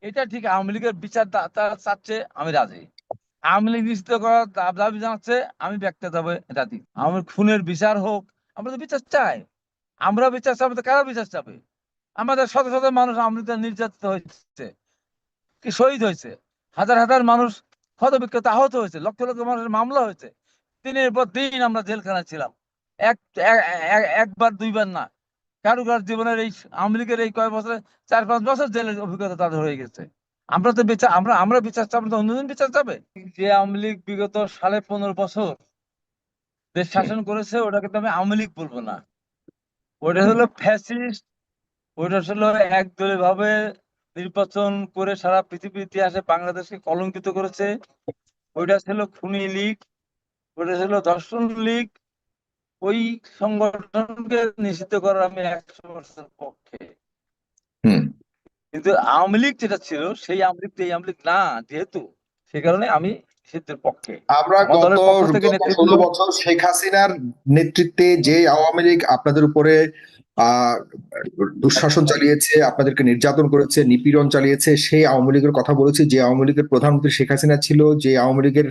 এটা ঠিক আওয়ামী লীগের বিচার চাচ্ছে, আমি রাজি। আওয়ামী লীগ নিশ্চিত করার দাবি জানাচ্ছে, আমি ব্যক্তি যাবে রাজি। আমার খুনের বিচার হোক, আমরা তো বিচার চাই। আমরা বিচার চাবো তো কারা বিচার চাবে? আমাদের শত শত মানুষ আওয়ামী নির্যাতিত হয়েছে, কি শহীদ হয়েছে? হাজার হাজার মানুষ ক্ষত বিক্ষত আহত হয়েছে, লক্ষ লক্ষ মানুষের মামলা হয়েছে। দিনের পর দিন আমরা জেলখানায় ছিলাম। এক- একবার, দুইবার না কারও কার জীবনের এই আওয়ামী লীগের এই কয়েক বছরে চার পাঁচ বছর জেলের অভিজ্ঞতা তাদের হয়ে গেছে। আমরা তো বিচার, আমরা আমরা বিচার চাবো তো অন্যদিন বিচার চাবে? যে আওয়ামী লীগ বিগত সাড়ে পনেরো বছর দেশ শাসন করেছে, ওটাকে তো আমি আওয়ামী লীগ বলব না। ওটা হলো ফ্যাসিস্ট ওটা হলো একদলীয় ভাবে নির্বাচন করে সারা পৃথিবীর ইতিহাসে বাংলাদেশকে কলঙ্কিত করেছে। ওইটা ছিল খুনি লীগ ওটা ছিল দর্শন লীগ ওই সংগঠনকে নিষিদ্ধ করার আমি একশো পার্সেন্ট পক্ষে। কিন্তু আওয়ামী লীগ যেটা ছিল সেই আওয়ামী লীগ এই আওয়ামী লীগ না যেহেতু সে কারণে আমি নিষিদ্ধের পক্ষে। আমরা গত ষোলো বছর শেখ হাসিনার নেতৃত্বে যে আওয়ামী লীগ আপনাদের উপরে আহ দুঃশাসন চালিয়েছে আপনাদেরকে নির্যাতন করেছে নিপীড়ন চালিয়েছে সেই আওয়ামী লীগের কথা বলেছি যে আওয়ামী লীগের প্রধানমন্ত্রী শেখ হাসিনা ছিল যে আওয়ামী লীগের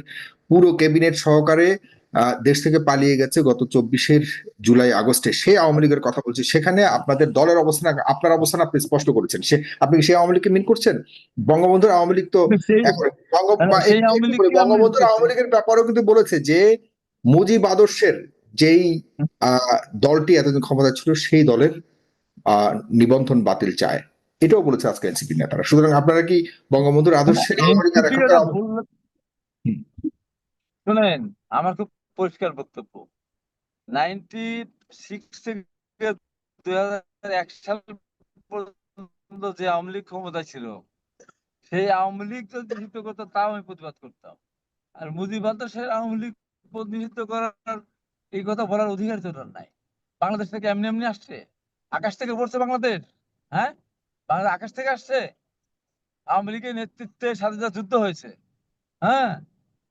পুরো ক্যাবিনেট সহকারে দেশ থেকে পালিয়ে গেছে গত চব্বিশের জুলাই আগস্টে। সেই আওয়ামী লীগের কথা বলছি। সেখানে আপনাদের দলের অবস্থান আপনার অবস্থান আপনি স্পষ্ট করেছেন। সে আপনি সেই আওয়ামী লীগকে মিন করছেন? বঙ্গবন্ধুর আওয়ামী লীগ তো বঙ্গবন্ধুর আওয়ামী লীগের ব্যাপারেও কিন্তু বলেছে যে মুজিব আদর্শের যেই আহ, দলটি এতদিন ক্ষমতা ছিল সেই দলের আহ, নিবন্ধন বাতিল চায়। এটাও বলেছে আজকে এনসিপি নেতারা। সুতরাং আপনারা কি বঙ্গবন্ধুর আদর্শের। শুনেন আমার খুব পরিষ্কার বক্তব্য। নাইনটি সিক্স থেকে সাল পর্যন্ত যে আওয়ামী লীগ ক্ষমতা ছিল, সেই আওয়ামী লীগ যদি নিষিদ্ধ করতো আমি প্রতিবাদ করতাম। আর আওয়ামী লীগ নিষিদ্ধ করার এই কথা বলার অধিকার তো নাই। বাংলাদেশ থেকে এমনি এমনি আসছে। আকাশ থেকে পড়ছে বাংলাদেশ হ্যাঁ? বাংলাদেশ আকাশ থেকে আসছে। আওয়ামী লীগের নেতৃত্বে স্বাধীনতা যুদ্ধ হয়েছে হ্যাঁ?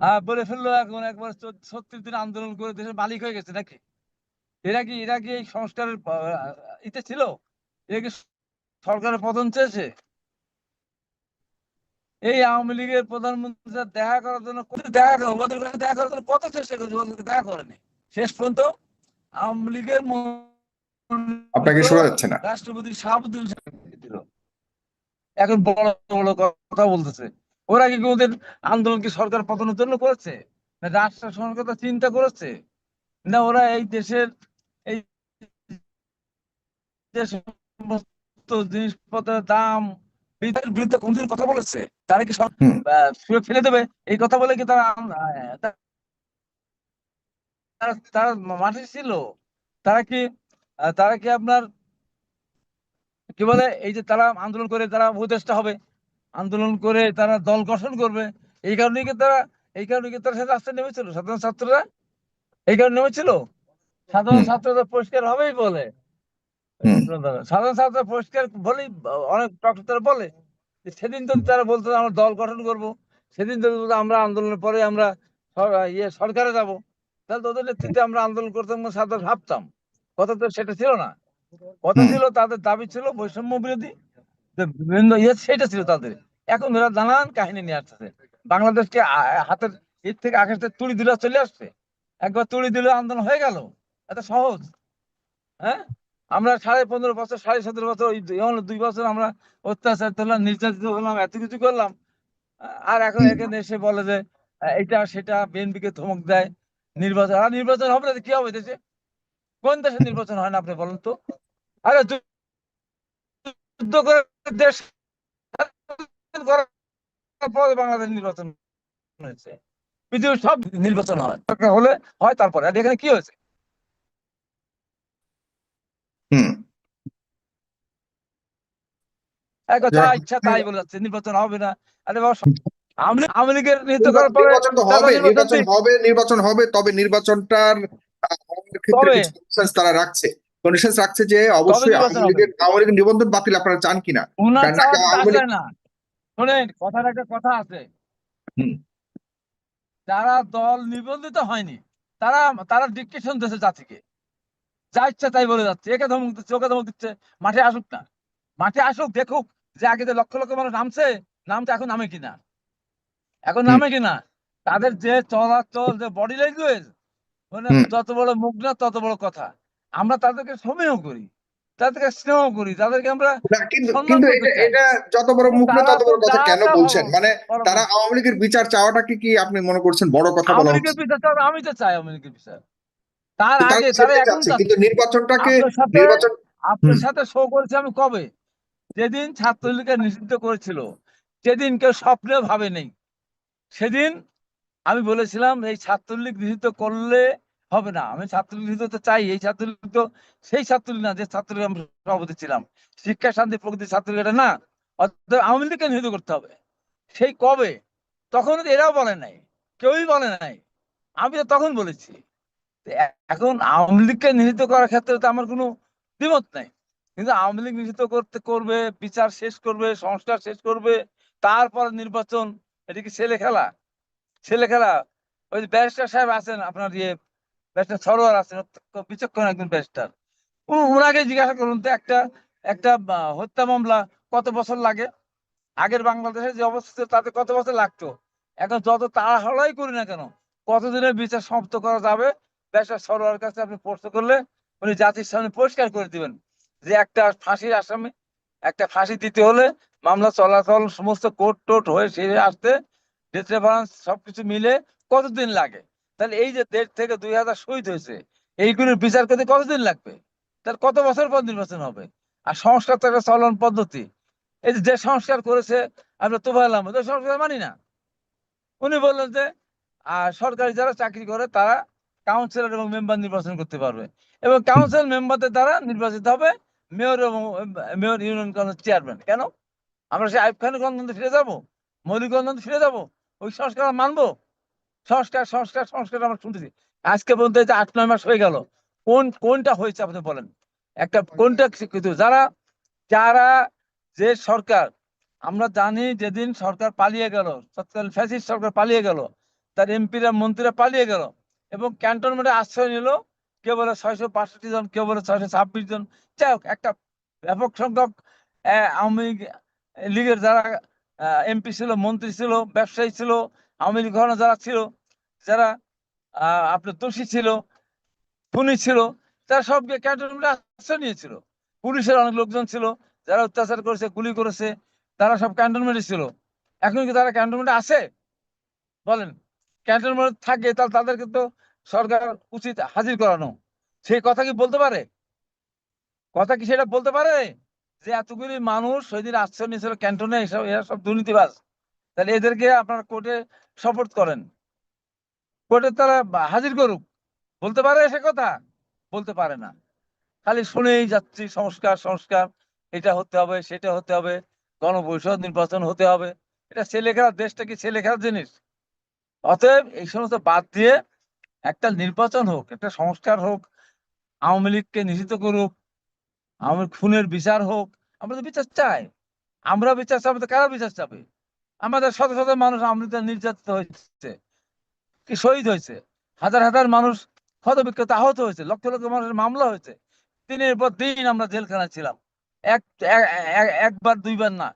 আর বলে ফেলল এখন একবার ছত্রিশ দিন আন্দোলন করে দেশের মালিক হয়ে গেছে নাকি? এরা কি এরা কি এই সংস্কারের ইতে ছিল? এরা কি সরকারের পতন চেয়েছে? এই আওয়ামী লীগের প্রধানমন্ত্রী দেখা করার জন্য দেখা ওদের কাছে দেখা করার জন্য কত চেষ্টা করেছে? ওদেরকে দেখা করেনি। শেষ পর্যন্ত আওয়ামী লীগের আপনাকে শোনা যাচ্ছে না। রাষ্ট্রপতি শাহাবুদ্দিন দিল এখন বড় বড় কথা বলতেছে। ওরা কি কোনদিন আন্দোলন কি সরকার পতনের জন্য করেছে? না রাষ্ট্র সংস্কার চিন্তা করেছে? না ওরা এই দেশের এই যে সমস্ত জিনিসপত্রের দাম বিরুদ্ধে কোনদিন কথা বলেছে? তারা কি সব। ফেলে দেবে? এই কথা বলে কি তারা তারা মাঠে ছিল। তারা কি তারা কি আপনার কি বলে এই যে তারা আন্দোলন করে তারা উপদেষ্টা হবে? আন্দোলন করে তারা দল গঠন করবে। এই কারণে কি তারা এই কারণে কি তারা সে রাস্তায় নেমেছিল? সাধারণ ছাত্ররা? এই কারণে নেমেছিল? সাধারণ হুম। ছাত্ররা পরিষ্কার হবেই বলে। সাধারণ ছাত্র পরিষ্কার বলেই অনেক ডক্টর বলে সেদিন তো তারা বলতো আমরা দল গঠন করব সেদিন তো বলতো আমরা আন্দোলনের পরে আমরা ইয়ে সরকারে যাব তাহলে তো ওদের নেতৃত্বে আমরা আন্দোলন করতাম সাধারণ ভাবতাম। কথা তো সেটা ছিল না। কথা ছিল তাদের দাবি ছিল বৈষম্য বিরোধী। বিভিন্ন ইয়ে সেটা ছিল তাদের। এখন ওরা নানান কাহিনী নিয়ে আসতেছে বাংলাদেশকে হাতের এর থেকে আকাশ তুড়ি দিলে চলে আসছে। একবার তুড়ি দিলে আন্দোলন হয়ে গেল। এত সহজ। হ্যাঁ? আমরা সাড়ে পনেরো বছর সাড়ে সতেরো বছর ওই দুই- বছর আমরা অত্যাচার করলাম নির্যাতিত হলাম এত কিছু করলাম। আর এখন। এখানে এসে বলে যে এটা সেটা বিএনপি কে ধমক দেয়। নির্বাচন আর নির্বাচন হবে না কি হবে দেশে? কোন দেশে নির্বাচন হয় না আপনি বলেন তো? আরে যুদ্ধ করে দেশ পরে বাংলাদেশ নির্বাচন হয়েছে। পৃথিবীর সব নির্বাচন হয়। হলে হয় তারপরে। আর এখানে কি হয়েছে? ইচ্ছা তাই বলে যাচ্ছে নির্বাচন হবে না। আরে বাবা আওয়ামী লীগের নেতৃত্ব করার পরে নির্বাচন হবে নির্বাচন হবে নির্বাচন হবে তবে নির্বাচনটার ক্ষেত্রে তারা রাখছে। কন্ডিশন রাখছে যে অবশ্যই আওয়ামী লীগের আওয়ামী লীগের নিবন্ধন বাতিল আপনারা চান কিনা? শোনেন কথার একটা কথা আছে। যারা দল নিবন্ধিত হয়নি তারা তারা ডিকটেশন দিচ্ছে জাতিকে। যা ইচ্ছা তাই বলে যাচ্ছে। একে ধমক দিচ্ছে ওকে ধমক দিচ্ছে। মাঠে আসুক না। মাঠে আসুক দেখুক যে আগে যে লক্ষ লক্ষ মানুষ নামছে নামটা এখন নামে কিনা? এখন নামে কিনা? তাদের যে চলাচল যে বডি ল্যাঙ্গুয়েজ মানে যত বড় মুখ না তত বড় কথা। আমরা তাদেরকে সমীহ করি তাদেরকে স্নেহ করি তাদেরকে আমরা কিন্তু এটা যত বড় মুখ না তত বড় কথা কেন বলছেন? মানে তারা আওয়ামী লীগের বিচার চাওয়াটাকে কি আপনি মনে করছেন বড় কথা বলা হচ্ছে? আমি তো চাই আওয়ামী লীগের বিচার। তার আগে তারা এখন। কিন্তু নির্বাচনটাকে নির্বাচন আপনার সাথে শো করেছি আমি কবে? যেদিন ছাত্রলীগকে নিষিদ্ধ করেছিল সেদিন কেউ স্বপ্নে ভাবে নেই সেদিন আমি বলেছিলাম এই ছাত্রলীগ নিষিদ্ধ করলে হবে না। আমি ছাত্রলীগ তো চাই, এই ছাত্রলীগ তো সেই ছাত্রলীগ না, যে ছাত্রলীগ আমরা সভাপতি ছিলাম। শিক্ষা, শান্তি, প্রকৃতি ছাত্রলীগ এটা না। অর্থাৎ আওয়ামী লীগকে নিষিদ্ধ করতে হবে। সেই কবে? তখন এরাও বলে নাই। কেউই বলে নাই। আমি তো তখন বলেছি। এখন আওয়ামী লীগকে নিহিত করার ক্ষেত্রে তো আমার কোনো দ্বিমত নাই। কিন্তু আওয়ামী লীগ নিহিত করতে করবে, বিচার শেষ করবে, সংস্কার শেষ করবে, তারপর নির্বাচন, এটা কি ছেলে খেলা ছেলে খেলা ওই যে ব্যারিস্টার সাহেব আছেন, আপনার ইয়ে ব্যারিস্টার সরোয়ার অত্যন্ত বিচক্ষণ একজন ব্যারিস্টার। ওনাকে জিজ্ঞাসা করুন তো, একটা একটা হত্যা মামলা কত বছর লাগে? আগের বাংলাদেশে যে অবস্থা তাতে কত বছর লাগতো? এখন যত তাড়াহুড়াই করি না কেন, কতদিনের বিচার সমাপ্ত করা যাবে? ব্যারিস্টার সরোয়ার কাছে আপনি প্রশ্ন করলে উনি জাতির সামনে পরিষ্কার করে দিবেন যে একটা ফাঁসির আসামি, একটা ফাঁসি দিতে হলে মামলা চলাচল সমস্ত কোর্ট টোট হয়ে সেরে আসতে ডেথ রেফারেন্স সবকিছু মিলে কতদিন লাগে? তাহলে এই যে দেড় থেকে দুই হাজার শহীদ হয়েছে, এইগুলোর বিচার করতে কতদিন লাগবে? তাহলে কত বছর পর নির্বাচন হবে? আর সংস্কার তো চলন পদ্ধতি। এই যে সংস্কার করেছে, আমরা তোফায়েল আহমদ সংস্কার মানি না। উনি বললেন যে, আর সরকারি যারা চাকরি করে, তারা কাউন্সিলর এবং মেম্বার নির্বাচন করতে পারবে। এবং কাউন্সিল মেম্বারদের দ্বারা নির্বাচিত হবে মেয়র এবং মেয়র ইউনিয়ন কাউন্সিল চেয়ারম্যান কেন? আমরা সেই আইব খানের গণতন্ত্রে ফিরে যাব, মৌলিক গণতন্ত্রে ফিরে যাব, ওই সংস্কার মানবো। সংস্কার সংস্কার সংস্কার আমরা শুনতেছি। আজকে পর্যন্ত যে আট, নয় মাস হয়ে গেল, কোন, কোনটা হয়েছে আপনি বলেন? একটা, কোনটা শিক্ষিত যারা যারা যে সরকার, আমরা জানি যেদিন সরকার পালিয়ে গেল তৎকালীন ফ্যাসিস্ট সরকার পালিয়ে গেল, তার এমপিরা, মন্ত্রীরা পালিয়ে গেল, এবং ক্যান্টনমেন্টে আশ্রয় নিল, কেউ বলে ছয়শো বাষট্টি জন, কেউ বলে ছয়শো ছাব্বিশ জন, যাই হোক, একটা ব্যাপক সংখ্যক আওয়ামী লীগের যারা এমপি ছিল, মন্ত্রী ছিল, ব্যবসায়ী ছিল আওয়ামী লীগ ঘরানা যারা ছিল, যারা আপনার দোষী ছিল, খুনি ছিল, তারা সব গিয়ে ক্যান্টনমেন্টে আশ্রয় নিয়েছিল। পুলিশের অনেক লোকজন ছিল, যারা অত্যাচার করেছে, গুলি করেছে, তারা সব ক্যান্টনমেন্টে ছিল। এখন কি তারা ক্যান্টনমেন্টে আছে? বলেন, ক্যান্টনমেন্ট থাকে তাহলে তাদেরকে তো সরকার উচিত হাজির করানো। সেই কথা কি বলতে পারে? কথা কি সেটা বলতে পারে? যে এতগুলি মানুষ সেদিন আশ্রয় নিয়েছিল ক্যান্টনে, এসব, এরা সব দুর্নীতিবাজ। তাহলে এদেরকে আপনার কোর্টে শপথ করেন। কোর্টে তারা হাজির করুক। বলতে পারে সে কথা, বলতে পারে না। খালি শুনেই যাচ্ছি, সংস্কার সংস্কার, এটা হতে হবে, সেটা হতে হবে, গণপরিষদ নির্বাচন হতে হবে। এটা ছেলে খেলার দেশটা কি ছেলে খেলার জিনিস? অতএব এই সমস্ত বাদ দিয়ে একটা নির্বাচন হোক, একটা সংস্কার হোক, আওয়ামী লীগকে নিষিদ্ধ করুক, আওয়ামী খুনের বিচার হোক, আমরা তো বিচার চাই। আমরা বিচার চাবো তো কারা বিচার চাবে? আমাদের শত শত মানুষ আওয়ামী নির্যাতিত হয়েছে, কি শহীদ হয়েছে, হাজার হাজার মানুষ ক্ষত বিক্ষত আহত হয়েছে, লক্ষ লক্ষ মানুষের মামলা হয়েছে। দিনের পর দিন আমরা জেলখানায় ছিলাম। এক একবার, দুইবার না।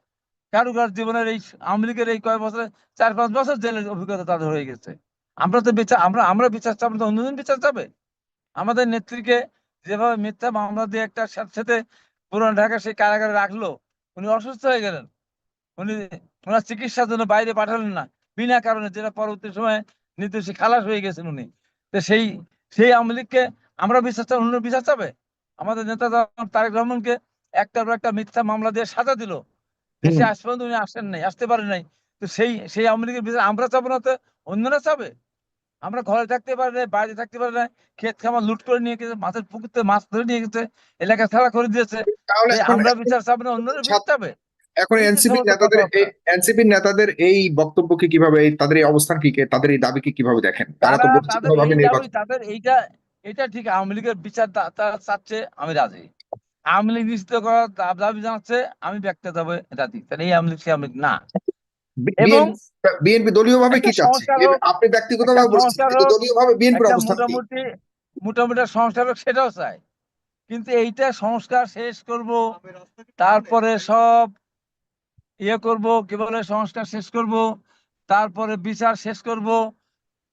কারও কার জীবনের এই আওয়ামী লীগের এই কয়েক বছরে চার, পাঁচ বছর জেলের অভিজ্ঞতা তাদের হয়ে গেছে। আমরা তো বিচার, আমরা আমরা বিচার চাবো তো অন্যদিন বিচার চাবে আমাদের নেত্রীকে যেভাবে মিথ্যা মামলা দিয়ে একটা সাথে সাথে পুরান ঢাকা সেই কারাগারে রাখল, উনি অসুস্থ হয়ে গেলেন। উনি ওনার চিকিৎসার জন্য বাইরে পাঠালেন না। বিনা কারণে যেটা পরবর্তী সময়ে নির্দোষী খালাস হয়ে গেছেন উনি। তো সেই সেই আওয়ামী লীগকে আমরা বিচার চাই অন্য বিচার চাবে? আমাদের নেতা তারেক রহমানকে একটার পর একটা মিথ্যা মামলা দিয়ে সাজা দিল। সে আজ পর্যন্ত উনি আসেন নাই আসতে পারেন নাই। তো সেই সেই আওয়ামী লীগের বিচার আমরা চাবো না তো অন্যরা চাবে? আমরা ঘরে থাকতে পারি না বাইরে থাকতে পারি না ক্ষেত খামার লুট করে নিয়ে গেছে মাছের পুকুরতে মাছ ধরে নিয়ে গেছে এলাকা ছাড়া করে দিয়েছে। আমরা বিচার চাবো না অন্যরা বিচার চাবে? এখন এনসিপি নেতাদের। এনসিপি নেতাদের এই বক্তব্যকে কীভাবে তাদের এই অবস্থান কি তাদের এই দাবিকে কীভাবে দেখেন? তারা তো তাদের এইটা এটা ঠিক আওয়ামী লীগের বিচার তারা চাচ্ছে আমি রাজি। আওয়ামী লীগ নিশ্চিত করার দাবি জানাচ্ছে আমি ব্যক্তি যাবে রাজি তাহলে এই আওয়ামী লীগ সে আওয়ামী লীগ না। এবং বিএনপি দলীয় ভাবে কি চাচ্ছে? আপনি ব্যক্তিগতভাবে একটা বলছেন দলীয় ভাবে বিএনপির অবস্থান মোটামুটি মোটামুটি সংস্কার হোক সেটাও চাই কিন্তু এইটা সংস্কার শেষ করব তারপরে সব ইয়ে করব কি বলে সংস্কার শেষ করব তারপরে বিচার শেষ করব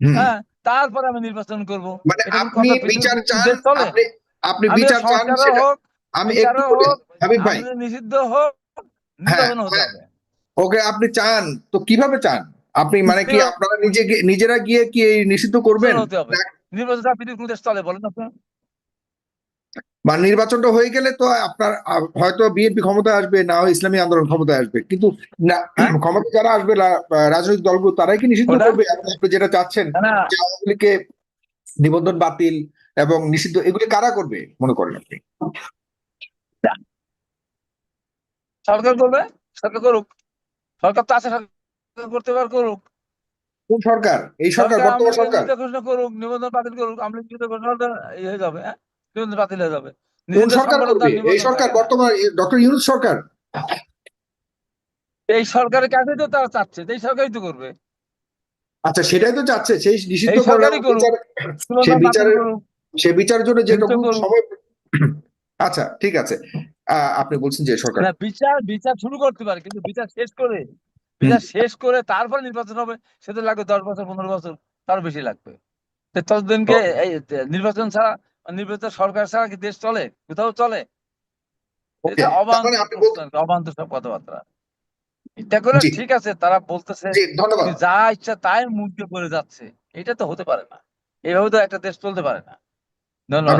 হ্যাঁ তারপরে আমি নির্বাচন করব। মানে আপনি বিচার চান আপনি আপনি বিচার চান সেটা আমি একটু হাবিব ভাই। নিষিদ্ধ হোক নির্বাচন হতে হ্যাঁ। হবে। ওকে আপনি চান তো কীভাবে চান? আপনি মানে কি আপনারা নিজে নিজেরা গিয়ে কি এই নিষিদ্ধ করবেন? নির্বাচন কোনো দেশ চলে বলেন আপনি। বা নির্বাচনটা হয়ে গেলে তো আপনার হয়তো বিএনপি ক্ষমতায় আসবে না হয় ইসলামী আন্দোলন ক্ষমতায় আসবে। কিন্তু না হ্যাঁ। ক্ষমতা যারা আসবে রাজনৈতিক দলগুলো তারাই কি নিষিদ্ধ করবে? আপনি যেটা চাচ্ছেন যে আওয়ামী লীগকে নিবন্ধন বাতিল এবং নিষিদ্ধ এগুলি কারা করবে মনে করেন আপনি? সরকার করবে? সরকার করুক। সরকার তো আছে সরকার করতে পার করুক। কোন সরকার? এই সরকার বর্তমান সরকার। ঘোষণা করুক নিবন্ধন বাতিল করুক আমলিগ ঘোষণা হয়ে যাবে হ্যাঁ? নিবন্ধন বাতিল হয়ে যাবে। কোন সরকার এই সরকার বর্তমান ডক্টর ইউনুস সরকার? এই সরকারের কাছে তো তারা চাচ্ছে এই সরকারই তো করবে। আচ্ছা সেটাই তো চাচ্ছে সেই নিষিদ্ধ। বিচার সে বিচারের সে বিচারের জন্য যেটুকু সময় আচ্ছা ঠিক আছে। আপনি বলছেন যে সরকার বিচার বিচার শুরু করতে পারে কিন্তু বিচার শেষ করে বিচার শেষ করে তারপরে নির্বাচন হবে সেটা লাগবে দশ বছর পনেরো বছর তার বেশি লাগবে। ততদিনকে এই নির্বাচন ছাড়া নির্বাচন সরকার ছাড়া কি দেশ চলে? কোথাও চলে? অবান্ত মানে সব কথাবার্তা। এটা করে ঠিক আছে তারা বলতেছে যে ইচ্ছা তাই মুখে করে যাচ্ছে। এটা তো হতে পারে না। এভাবে তো একটা দেশ চলতে পারে না। ধন্যবাদ।